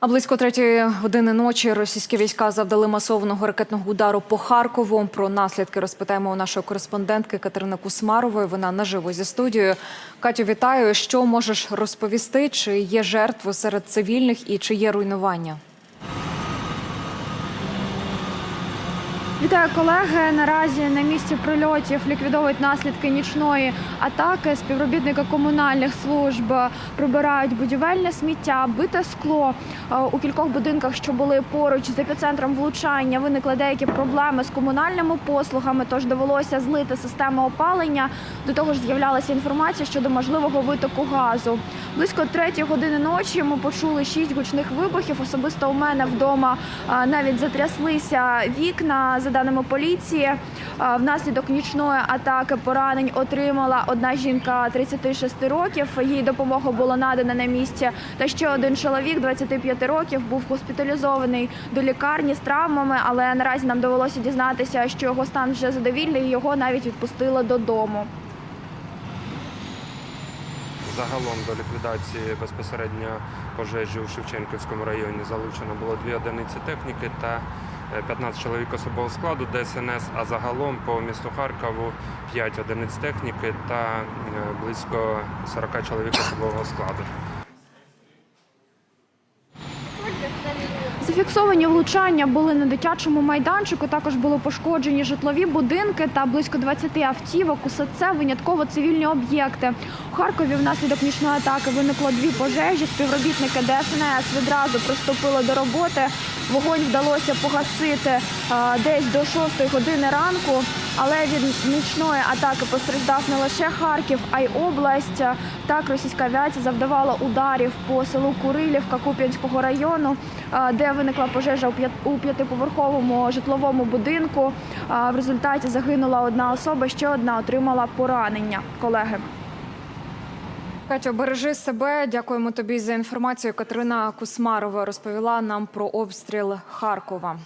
А близько третьої години ночі російські війська завдали масованого ракетного удару по Харкову. Про наслідки розпитаємо у нашої кореспондентки Катерини Кусмарової. Вона наживо зі студією. Катю, вітаю. Що можеш розповісти? Чи є жертви серед цивільних і чи є руйнування? Вітаю колеги. Наразі на місці прильотів ліквідовують наслідки нічної атаки. Співробітники комунальних служб прибирають будівельне сміття, бите скло Е, у кількох будинках, що були поруч з епіцентром влучання. Виникли деякі проблеми з комунальними послугами, тож довелося злити систему опалення. До того ж, з'являлася інформація щодо можливого витоку газу. Близько третьої години ночі ми почули шість гучних вибухів. Особисто у мене вдома е, навіть затряслися вікна. За даними поліції, е, внаслідок нічної атаки поранень отримала одна жінка 36 років. Їй допомога була надана на місці. Та ще один чоловік 25 років був госпіталізований до лікарні з травмами, але наразі нам довелося дізнатися, що його стан вже задовільний. і Його навіть відпустили додому. Загалом до ліквідації безпосередньо пожежі у Шевченківському районі залучено було дві одиниці техніки та 15 чоловік особового складу ДСНС, а загалом по місту Харкову 5 одиниць техніки та е, близько 40 чоловік особового складу. Зафіксовані влучання були на дитячому майданчику. Також були пошкоджені житлові будинки та близько 20 автівок. Усе це винятково цивільні об'єкти. У Харкові внаслідок нічної атаки виникло дві пожежі. Співробітники ДСНС відразу приступили до роботи. Вогонь вдалося погасити е, десь до 6 години ранку. Але від нічної атаки постраждав не лише Харків, а й область. Так російська авіація завдавала ударів по селу Курилівка Куп'янського району, е, де виникла пожежа у п'ятиповерховому житловому будинку. Е, В результаті загинула одна особа, ще одна отримала поранення. Колеги. Катю, бережи себе. Дякуємо тобі за інформацію. Катерина Кусмарова розповіла нам про обстріл Харкова.